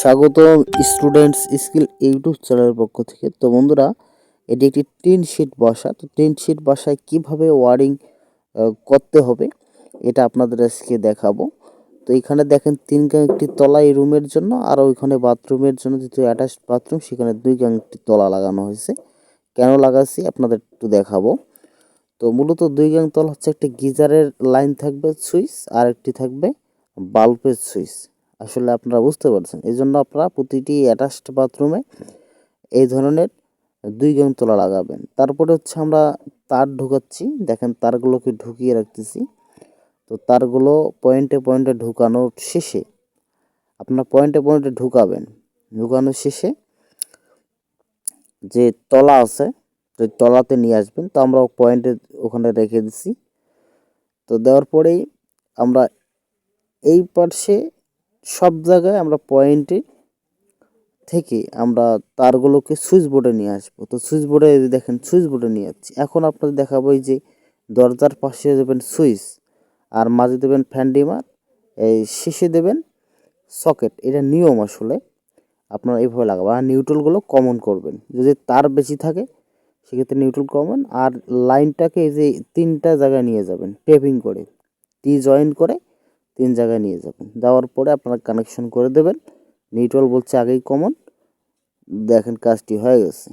স্বাগতম students skill YouTube চ্যানেলের পক্ষ থেকে। তো বন্ধুরা, এটি একটি টিন শিট বসা। তো টিন শিট বাসায় কীভাবে ওয়ারিং করতে হবে, এটা আপনাদের আজকে দেখাবো। তো এখানে দেখেন, তিন গাং একটি তলা এই রুমের জন্য, আর ওইখানে বাথরুমের জন্য যেহেতু অ্যাটাচ বাথরুম সেখানে দুই গাং একটি তলা লাগানো হয়েছে। কেন লাগাচ্ছি, আপনাদের একটু দেখাবো। তো মূলত দুই গাং তলা হচ্ছে একটি গিজারের লাইন থাকবে, সুইচ, আর একটি থাকবে বাল্বের সুইচ। আসলে আপনারা বুঝতে পারছেন। এই জন্য আপনারা প্রতিটি অ্যাটাচড বাথরুমে এই ধরনের দুই গাং তোলা লাগাবেন। তারপরে হচ্ছে আমরা তার ঢুকাচ্ছি। দেখেন তারগুলোকে ঢুকিয়ে রাখতেছি। তো তারগুলো পয়েন্টে পয়েন্টে ঢুকানোর শেষে আপনার পয়েন্টে পয়েন্টে ঢুকাবেন। ঢুকানোর শেষে যে তলা আছে, যে তলাতে নিয়ে আসবেন, তো আমরা পয়েন্টে ওখানে রেখে দিছি। তো দেওয়ার পরেই আমরা এই পার্শ্বে সব জায়গায় আমরা পয়েন্টে থেকে আমরা তারগুলোকে সুইচ বোর্ডে নিয়ে আসব। তো সুইচ বোর্ডে দেখেন সুইচ বোর্ডে নিয়ে যাচ্ছি। এখন আপনাদের দেখাবো এই যে দরজার পাশে দেবেন সুইচ আর মাঝে দেবেন ফ্যান ডিমার এই শেষে দেবেন সকেট এটা নিয়ম আসলে, আপনারা এইভাবে লাগাবেন। আর নিউট্রালগুলো কমন করবেন। যদি তার বেশি থাকে, সেক্ষেত্রে নিউট্রাল কমন আর লাইনটাকে এই যে তিনটা জায়গায় নিয়ে যাবেন টেপিং করে। টি জয়েন করে তিন জায়গায় নিয়ে যাবেন। দেওয়ার পরে আপনারা কানেকশন করে দেবেন। নিউট্রাল বলছে আগেই কমন দেখেন কাজটি হয়ে গেছে।